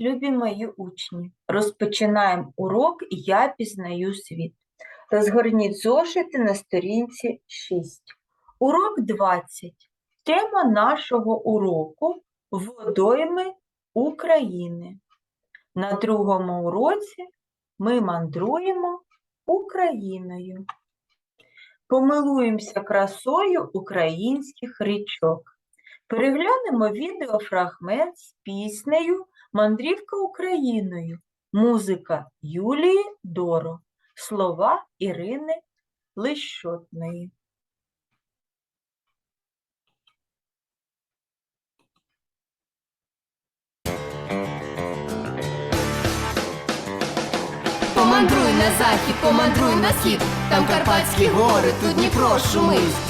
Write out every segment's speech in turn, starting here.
любі мої учні! Розпочинаємо урок Я пізнаю світ. Розгорніть зошити на сторінці 6. Урок 20. Тема нашого уроку Водойми України. На другому уроці ми мандруємо Україною. Помилуємося красою українських річок. Переглянемо відеофрагмент з піснею Мандрівка Україною. Музика Юлії Доро. Слова Ірини Лищотної. Помандруй на захід, помандруй на схід, там Карпатські гори, тут Дніпро шумить.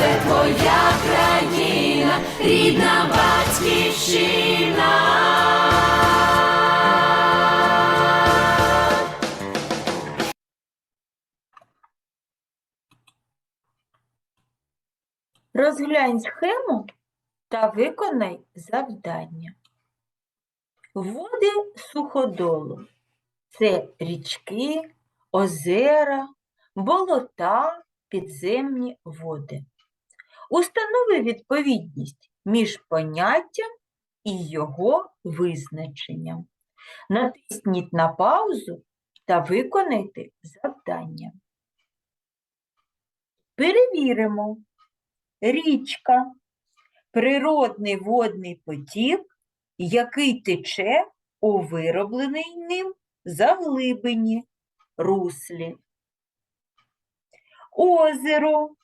це твоя країна, рідна батьківщина. Розглянь схему та виконай завдання. Води суходолу це річки, озера, болота, підземні води. Установи відповідність між поняттям і його визначенням. Натисніть на паузу та виконайте завдання. Перевіримо. Річка природний водний потік, який тече у вироблений ним заглибині руслі. Озеро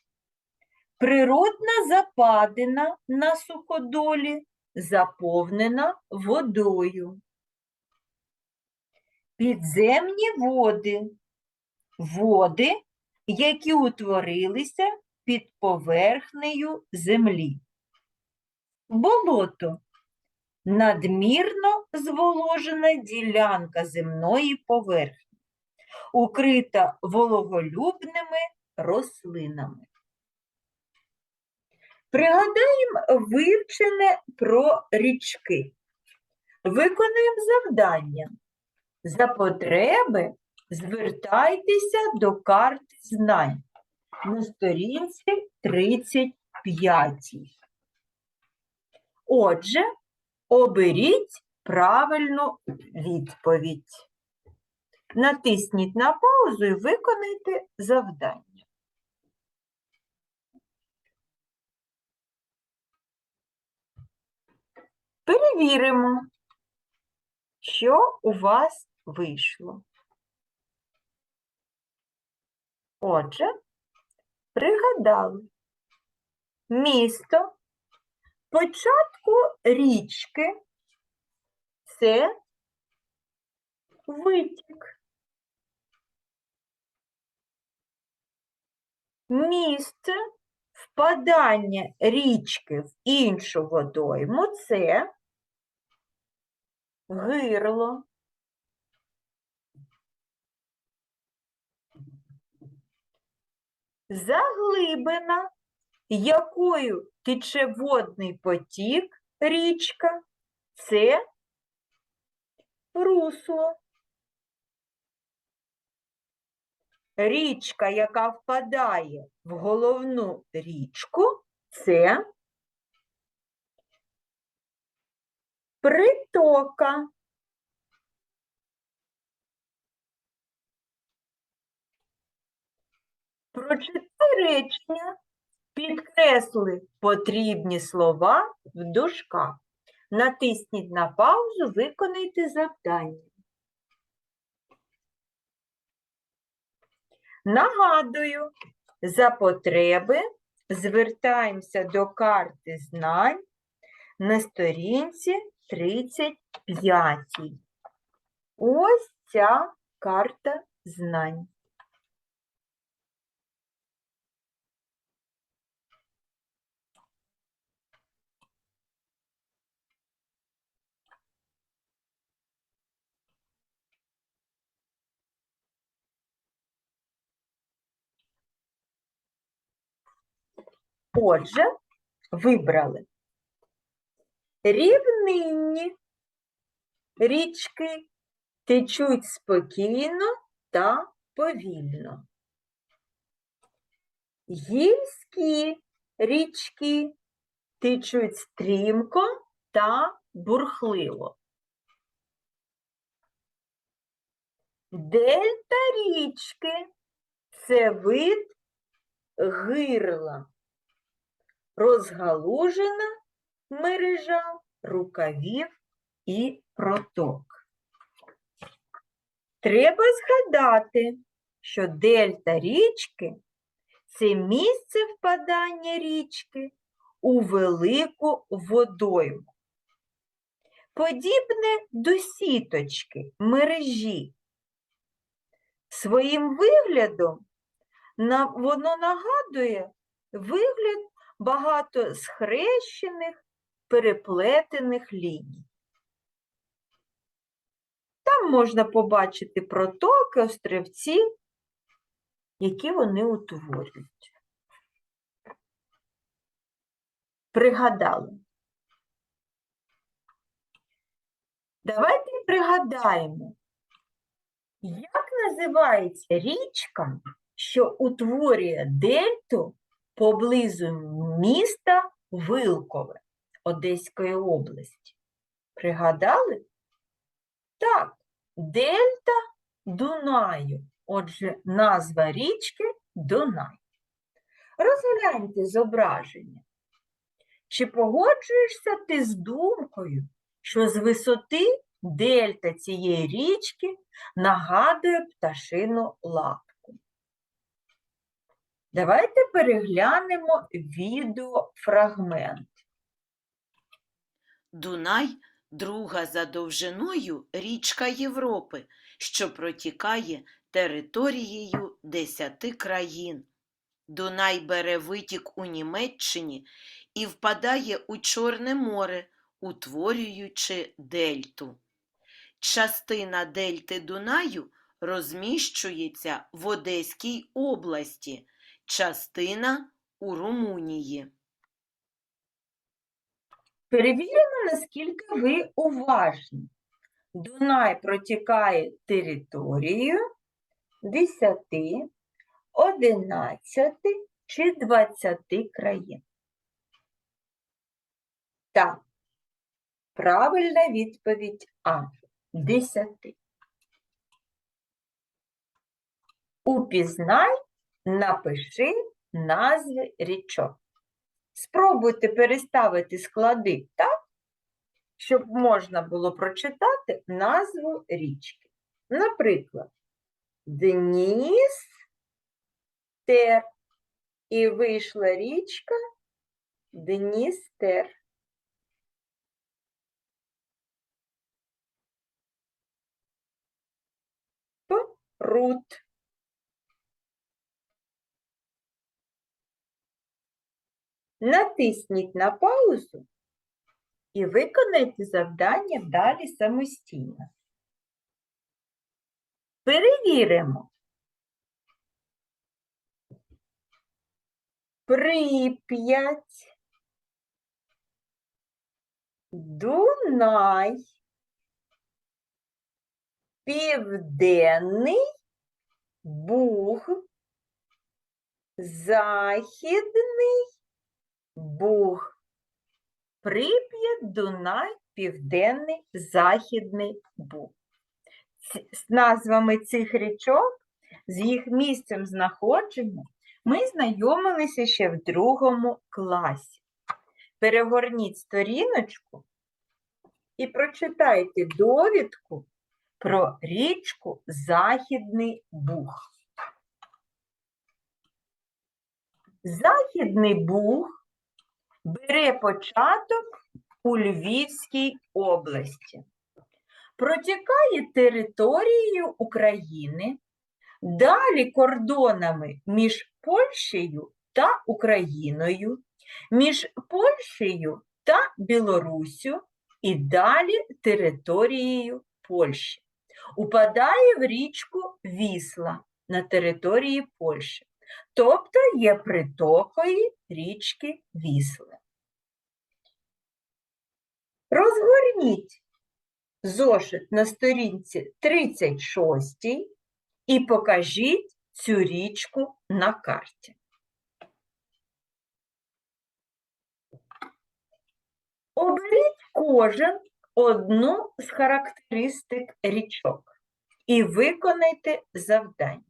природна западина на суходолі, заповнена водою. Підземні води води, які утворилися під поверхнею землі. Болото надмірно зволожена ділянка земної поверхні, укрита вологолюбними рослинами. Пригадаємо вивчене про річки. Виконуємо завдання. За потреби звертайтеся до карти знань на сторінці 35. Отже, оберіть правильну відповідь. Натисніть на паузу і виконайте завдання. Перевіримо, що у вас вийшло. Отже, пригадали місто початку річки це витік. Місце впадання річки в іншу водойму це гирло. Заглибина, якою тече водний потік, річка, це русло. Річка, яка впадає в головну річку, це притока. Прочитай речення, підкресли потрібні слова в дужках. Натисніть на паузу, виконайте завдання. Нагадую, за потреби звертаємося до карти знань на сторінці 35. Ось ця карта знань. Отже, вибрали рівнинні річки течуть спокійно та повільно. Гірські річки течуть стрімко та бурхливо. Дельта річки це вид гирла, розгалужена мережа рукавів і проток. Треба згадати, що дельта річки це місце впадання річки у велику водойму. Подібне до сіточки, мережі. Своїм виглядом воно нагадує вигляд багато схрещених, переплетених ліній. Там можна побачити протоки, острівці, які вони утворюють. Пригадали. Давайте пригадаємо, як називається річка, що утворює дельту поблизу міста Вилкове Одеської області. Пригадали? Так, дельта Дунаю. Отже, назва річки Дунай. Розгляньте зображення. Чи погоджуєшся ти з думкою, що з висоти дельта цієї річки нагадує пташину лапку? Давайте переглянемо відеофрагмент. Дунай друга за довжиною річка Європи, що протікає територією десяти країн. Дунай бере витік у Німеччині і впадає у Чорне море, утворюючи дельту. Частина дельти Дунаю розміщується в Одеській області, частина у Румунії. Перевіримо, наскільки ви уважні. Дунай протікає територією 10, 11 чи 20 країн. Так, правильна відповідь А. 10. Упізнай, напиши назви річок. Спробуйте переставити склади так, щоб можна було прочитати назву річки. Наприклад, Дністер. І вийшла річка Дністер. Прут. Натисніть на паузу і виконайте завдання далі самостійно. Перевіримо. Прип'ять, Дунай, Південний. Буг, Західний Буг. Прип'ять, Дунай, Південний, Західний Буг. З назвами цих річок, з їх місцем знаходження, ми знайомилися ще в другому класі. Перегорніть сторіночку і прочитайте довідку про річку Західний Буг. Західний Буг бере початок у Львівській області. Протікає територією України, далі кордонами між Польщею та Україною, між Польщею та Білоруссю і далі територією Польщі. Упадає в річку Вісла на території Польщі. тобто є притокою річки Вісли. Розгорніть зошит на сторінці 36 і покажіть цю річку на карті. Оберіть кожен одну з характеристик річок і виконайте завдання.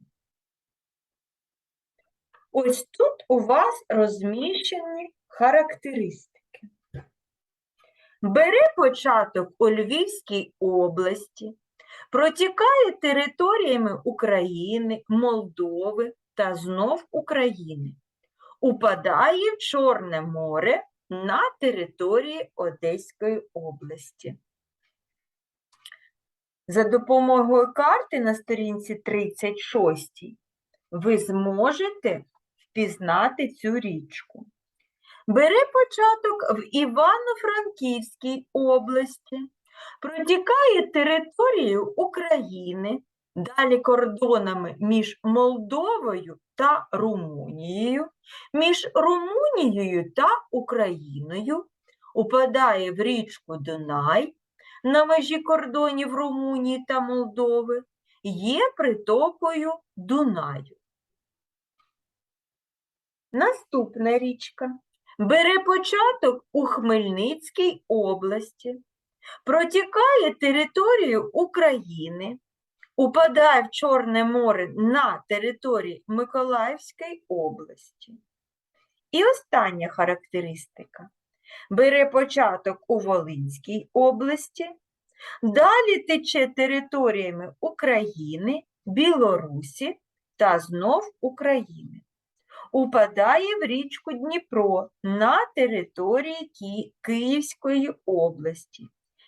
Ось тут у вас розміщені характеристики. Бере початок у Львівській області, протікає територіями України, Молдови та знов України, упадає в Чорне море на території Одеської області. За допомогою карти на сторінці 36 ви зможете впізнати цю річку. Бере початок в Івано-Франківській області, протікає територією України, далі кордонами між Молдовою та Румунією, між Румунією та Україною, упадає в річку Дунай на межі кордонів Румунії та Молдови, є притокою Дунаю. Наступна річка бере початок у Хмельницькій області, протікає територію України, упадає в Чорне море на території Миколаївської області. І остання характеристика. Бере початок у Волинській області, далі тече територіями України, Білорусі та знов України упадає в річку Дніпро на території Ки- Київської області.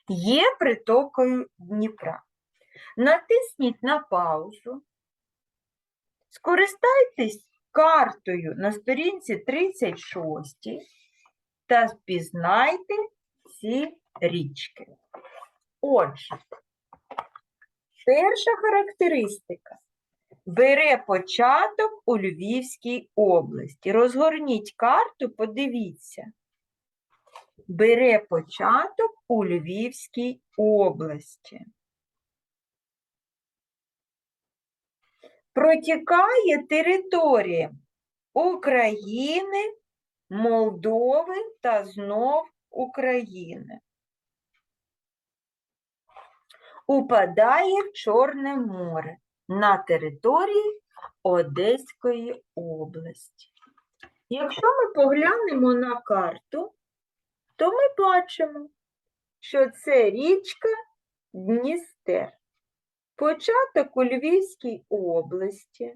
Є притокою Дніпра. Натисніть на паузу. Скористайтесь картою на сторінці 36 та впізнайте ці річки. Отже, перша характеристика бере початок у Львівській області. Розгорніть карту, подивіться. Бере початок у Львівській області. Протікає території України, Молдови та знов України. Упадає в Чорне море на території Одеської області. Якщо ми поглянемо на карту, то ми бачимо, що це річка Дністер. Початок у Львівській області,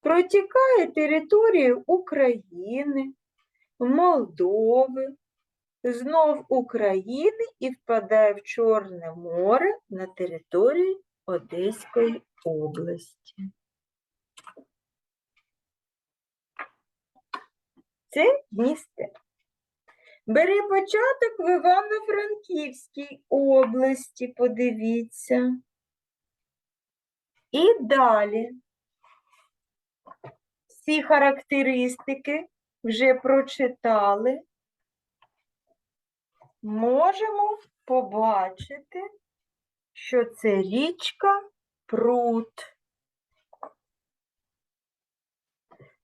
протікає територію України, Молдови, знов України і впадає в Чорне море на території Одеської області. Це Дністер. Бере початок в Івано-Франківській області, подивіться. І далі. Всі характеристики вже прочитали. Можемо побачити, що це річка Прут.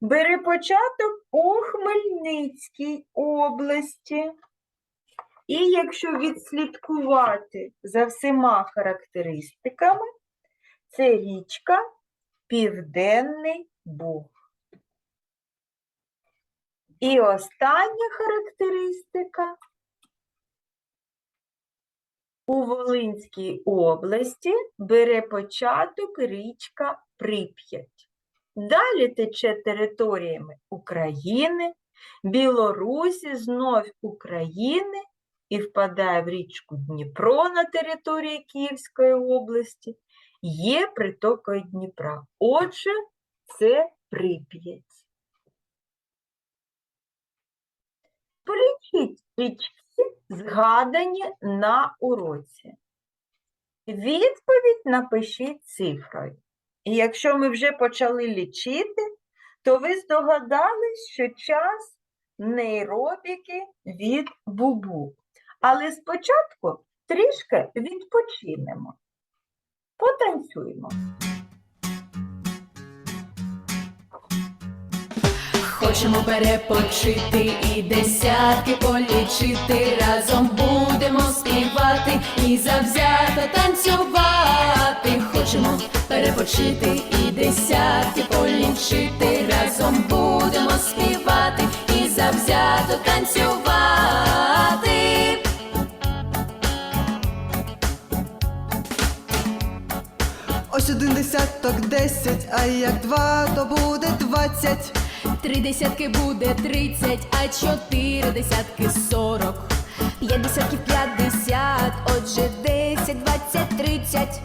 Бере початок у Хмельницькій області. І якщо відслідкувати за всіма характеристиками, це річка Південний Буг. І остання характеристика у Волинській області бере початок річка Прип'ять. Далі тече територіями України, Білорусі, знов України і впадає в річку Дніпро на території Київської області, є притокою Дніпра. Отже, це Прип'ять. Полічіть річки, згадані на уроці. Відповідь напишіть цифрою. І якщо ми вже почали лічити, то ви здогадались, що час нейробіки від бубу. Але спочатку трішки відпочинемо. Потанцюємо. Хочемо перепочити і десятки полічити. Разом будемо співати і завзято танцювати. Хочемо перепочити і десятки полічити. Разом будемо співати і завзято танцювати. Ось один десяток десять, а як два, то буде двадцять. Три десятки буде тридцять, а чотири десятки сорок. П'ять десятків п'ятдесят, отже десять, двадцять, тридцять.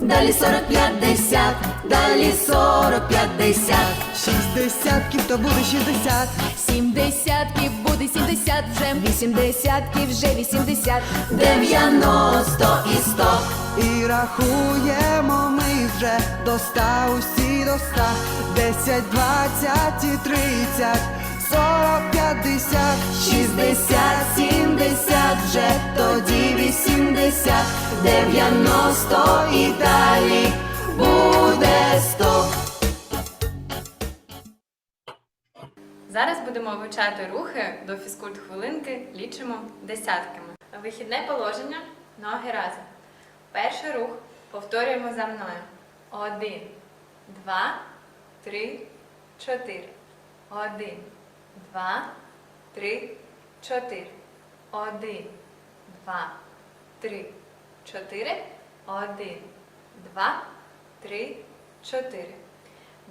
Далі сорок п'ятдесят, далі сорок п'ятдесят. Шість десятків, то буде шістдесят. Сім десятків сімдесят вже. Вісім десятків вже вісімдесят. Дев'яносто і сто. І рахуємо ми вже до ста, усі до ста. Десять, двадцять і тридцять, сорок, п'ятдесят. Шістдесят, сімдесят вже, тоді вісімдесят, дев'яносто і далі буде сто. Зараз будемо вивчати рухи до фізкульт хвилинки, лічимо десятками. Вихідне положення, ноги разом. Перший рух повторюємо за мною. Один, два, три, чотири. Один, два, три, чотири. Один, два, три, чотири. Один, два, три, чотири.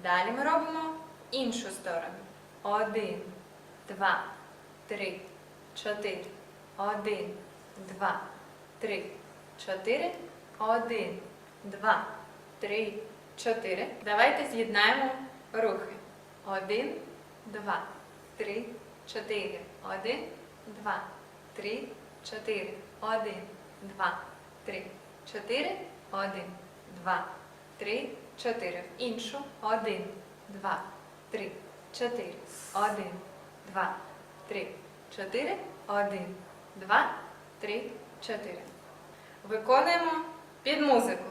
Далі ми робимо іншу сторону. Один, два, три, чотири. Один, два, три, чотири. Один, два, три, чотири. Давайте з'єднаємо рухи. Один, два, три, чотири. Один, два, три, чотири. Один, два, три, чотири. Один, два, три, чотири. Іншу. Один, два, три, чотири. Один, два, три, чотири. Один, два, три, чотири. Виконуємо під музику.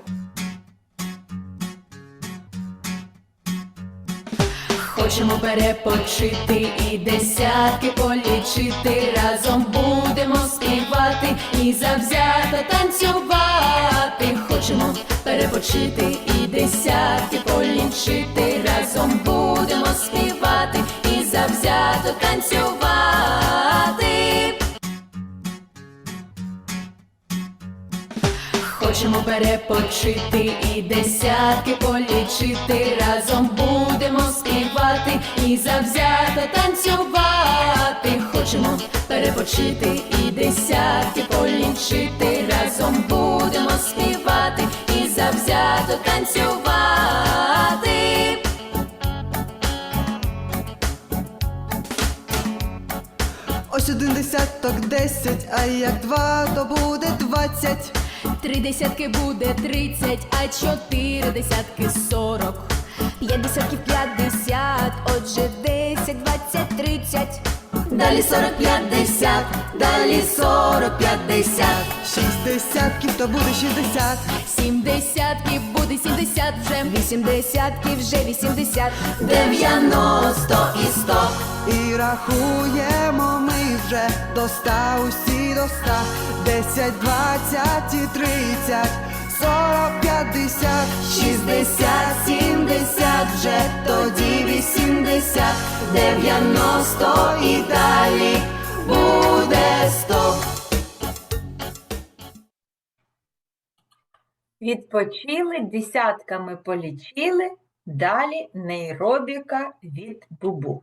Хочемо перепочити і десятки полічити. Разом будемо співати і завзято танцювати. Хочемо перепочити і десятки полічити. Разом будемо співати завзято танцювати. Хочемо перепочити і десятки полічити. Разом будемо співати і завзято танцювати. Хочемо перепочити і десятки полічити. Разом будемо співати і завзято танцювати. Один десяток десять, а як два, то буде двадцять. Три десятки буде тридцять, а чотири десятки сорок. П'ять десятків п'ятдесят, отже десять, двадцять, тридцять. Далі сорок п'ятдесят, далі сорок п'ятдесят. Шість десятків, то буде шістдесят. Сім десятків буде сімдесят вже. Вісім десятків вже вісімдесят. Дев'яносто і сто. І рахуємо ми вже до ста, усі до ста. Десять, двадцять і тридцять, сорок, п'ятдесят. Шістдесят, сімдесят вже, тоді вісімдесят, дев'яносто і далі буде сто. Відпочили, десятками полічили, далі нейробіка від бубу.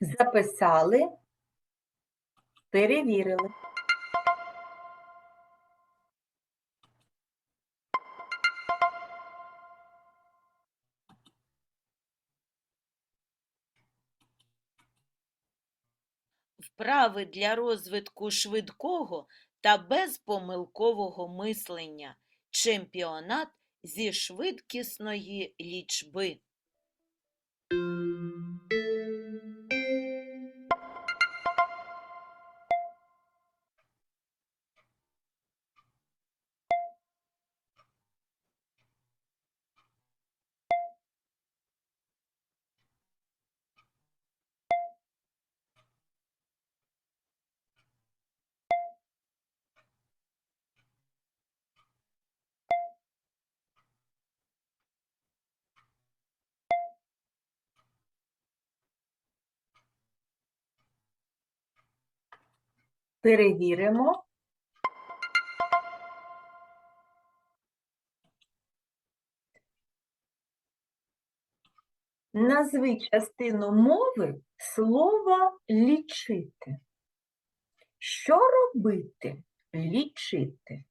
Записали, перевірили. Вправи для розвитку швидкого та безпомилкового мислення. Чемпіонат зі швидкісної лічби. Перевіримо. Назви частину мови слова лічити. Що робити? Лічити.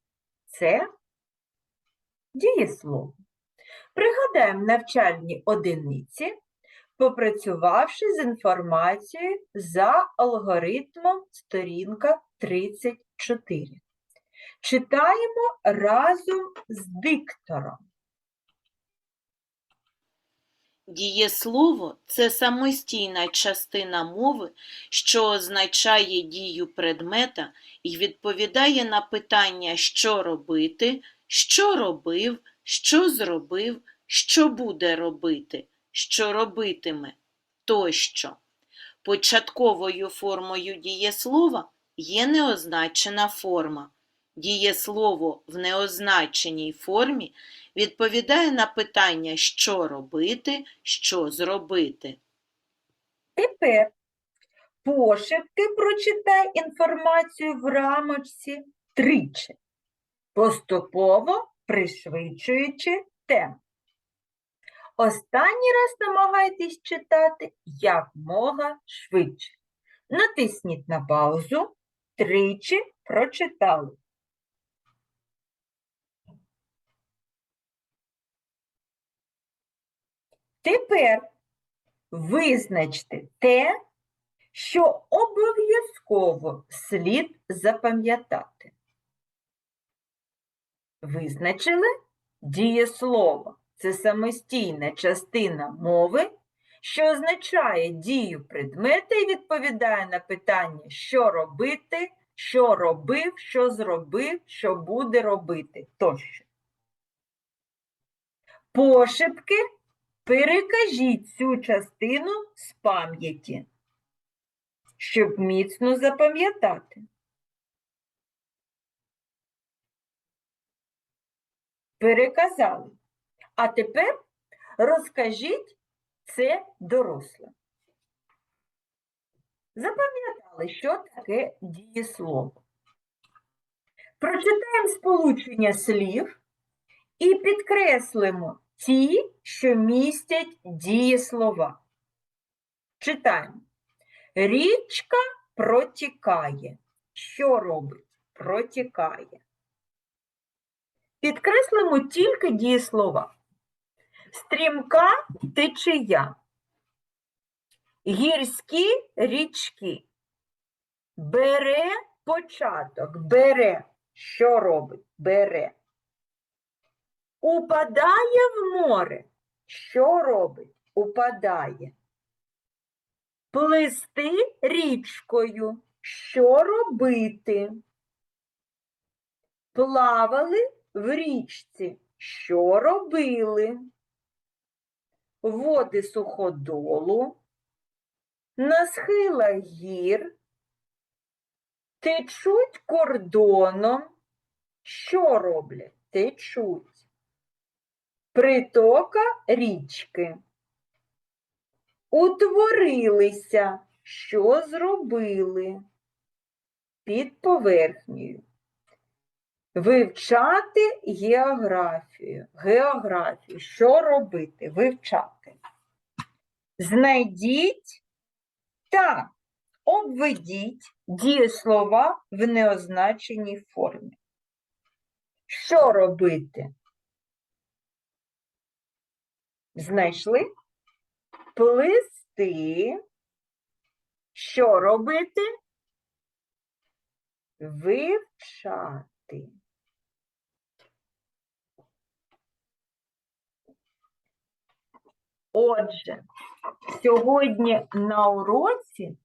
Це дієслово. Пригадаємо навчальні одиниці, попрацювавши з інформацією за алгоритмом сторінка 34. Читаємо разом з диктором. Дієслово це самостійна частина мови, що означає дію предмета і відповідає на питання, що робити, що робив, що зробив, що буде робити, що робитиме тощо. Початковою формою дієслова є неозначена форма. Дієслово в неозначеній формі відповідає на питання, що робити, що зробити. Тепер пошепки прочитай інформацію в рамочці тричі, поступово пришвидшуючи темп. Останній раз намагайтесь читати якмога швидше. Натисніть на паузу, тричі прочитали. Тепер визначте те, що обов'язково слід запам'ятати. Визначили дієслово. Це самостійна частина мови, що означає дію предмета і відповідає на питання, що робити, що робив, що зробив, що буде робити тощо. Пошепки перекажіть цю частину з пам'яті, щоб міцно запам'ятати. Переказали. А тепер розкажіть це дорослим. Запам'ятали, що таке дієслово. Прочитаємо сполучення слів і підкреслимо ті, що містять дієслова. Читаємо. Річка протікає. Що робить? Протікає. Підкреслимо тільки дієслова. Стрімка течія. Гірські річки. Бере початок. Бере. Що робить? Бере. Упадає в море. Що робить? Упадає. Плисти річкою. Що робити? Плавали в річці. Що робили? Води суходолу, на схилах гір, течуть кордоном. Що роблять? Течуть. Притока річки. Утворилися. Що зробили? Під поверхнею. Вивчати географію. Географію. Що робити? Вивчати. Знайдіть Так, обведіть дієслова в неозначеній формі. Що робити? Знайшли? Плести. Що робити? Вивчати. Отже, сьогодні на уроці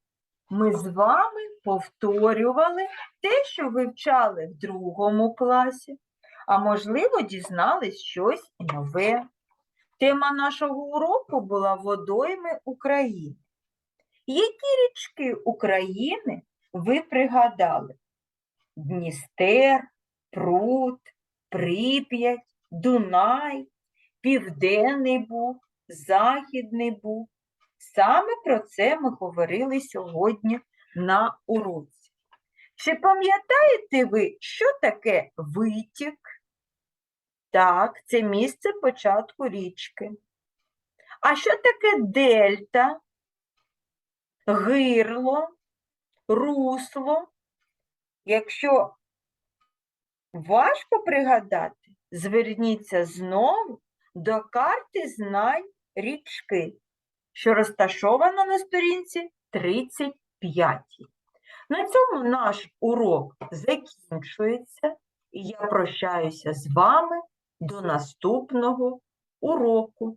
ми з вами повторювали те, що вивчали в другому класі, а можливо, дізнались щось нове. Тема нашого уроку була водойми України. Які річки України ви пригадали? Дністер, Прут, Прип'ять, Дунай, Південний Буг, Західний Буг. Саме про це ми говорили сьогодні на уроці. Чи пам'ятаєте ви, що таке витік? Так, це місце початку річки. А що таке дельта? Гирло, русло. Якщо важко пригадати, зверніться знову до карти знань річки, що розташована на сторінці 35. На цьому наш урок закінчується, і я прощаюся з вами до наступного уроку.